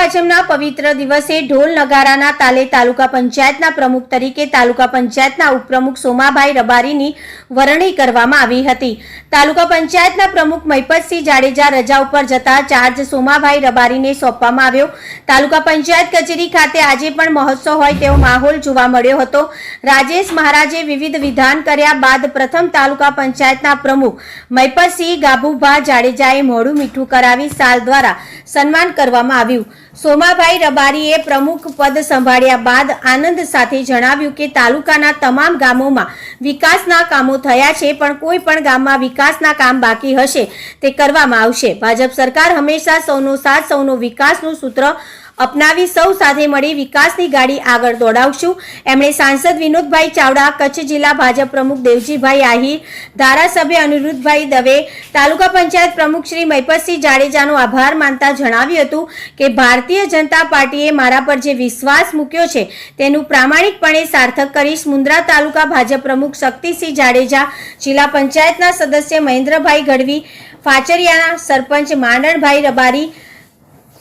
પાંચમના પવિત્ર દિવસે ઢોલ નગારાના તાલે તાલુકા પંચાયતના પ્રમુખ તરીકે તાલુકા પંચાયતના ઉપપ્રમુખ સોમાભાઈ રબારીની વરણી કરવામાં આવી હતી. તાલુકા પંચાયતના પ્રમુખ મહિપતસિંહ જાડેજા રજા ઉપર જતા ચાર્જ સોમાભાઈ રબારીને સોંપવામાં આવ્યો. તાલુકા પંચાયત કચેરી ખાતે આજે પણ મહોત્સવ હોય તેવો માહોલ જોવા મળ્યો હતો. રાજેશ મહારાજે વિવિધ વિધાન કર્યા બાદ પ્રથમ તાલુકા પંચાયતના પ્રમુખ મહિપતસિંહ ગાભુભા જાડેજાએ મોડું મીઠું કરાવી સાલ દ્વારા સન્માન કરવામાં આવ્યું. સોમાભાઈ રબારીએ પ્રમુખ પદ સંભાળ્યા બાદ આનંદ સાથે જણાવ્યું કે તાલુકાના તમામ ગામોમાં વિકાસના કામો થયા છે, પણ કોઈ પણ ગામમાં વિકાસના કામ બાકી હશે તે કરવામાં આવશે. ભાજપ સરકાર હંમેશા સૌનો સાથ, સૌનો વિકાસનું સૂત્ર અપનાવી સૌ સાથે મળી વિકાસની ગાડી આગળ દોડાવશું. એમણે સાંસદ વિનોદભાઈ ચાવડા, કચ્છ જિલ્લા ભાજપ પ્રમુખ દેવજીભાઈ આહિર, ધારાસભ્ય અનિરુદ્ધભાઈ દવે, તાલુકા પંચાયત પ્રમુખ શ્રી મહિપતસિંહ જાડેજાનો આભાર માનતા જણાવ્યું હતું કે ભારતીય જનતા પાર્ટીએ મારા પર જે વિશ્વાસ મૂક્યો છે તેનું પ્રામાણિકપણે સાર્થક કરીશ. મુન્દ્રા તાલુકા ભાજપ પ્રમુખ શક્તિસિંહ જાડેજા, જિલ્લા પંચાયતના સદસ્ય મહેન્દ્રભાઈ ગઢવી, ફાચરિયાના સરપંચ માંડણભાઈ રબારી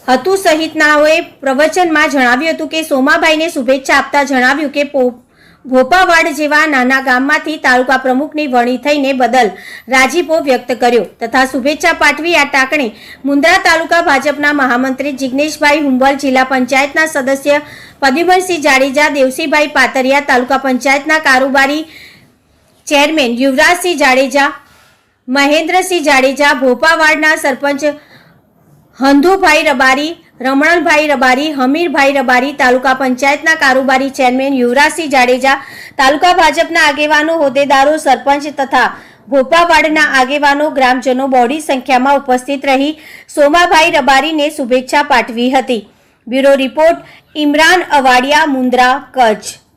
હતું સહિતનાઓએ પ્રવચનમાં જણાવ્યું હતું કે સોમાભાઈને શુભેચ્છા આપતા જણાવ્યું કે ભોપાવાડ જેવા નાના ગામમાંથી તાલુકા પ્રમુખની વરણી થઈને બદલ રાજીપો વ્યક્ત કર્યો તથા શુભેચ્છા પાઠવી આ ટાંકણે મુન્દ્રા તાલુકા ભાજપના મહામંત્રી જિગ્નેશભાઈ હુંબલ, જિલ્લા પંચાયતના સદસ્ય પદ્યુમનસિંહ જાડેજા, દેવસીભાઈ પાતરિયા, તાલુકા પંચાયતના કારોબારી ચેરમેન યુવરાજસિંહ જાડેજા, મહેન્દ્રસિંહ જાડેજા, ભોપાવાડના સરપંચ હંધુભાઈ રબારી રમણભાઈ રબારી, હમીરભાઈ રબારી, તાલુકા પંચાયતના કારોબારી ચેરમેન યુવરાજસિંહ જાડેજા, તાલુકા ભાજપના આગેવાનો, હોદ્દેદારો, સરપંચ તથા ભોપાવાડના આગેવાનો, ગ્રામજનો બોડી સંખ્યામાં ઉપસ્થિત રહી સોમાભાઈ રબારીને શુભેચ્છા પાઠવી હતી. Bureau report, Imran Avadiya, Mundra, Kutch.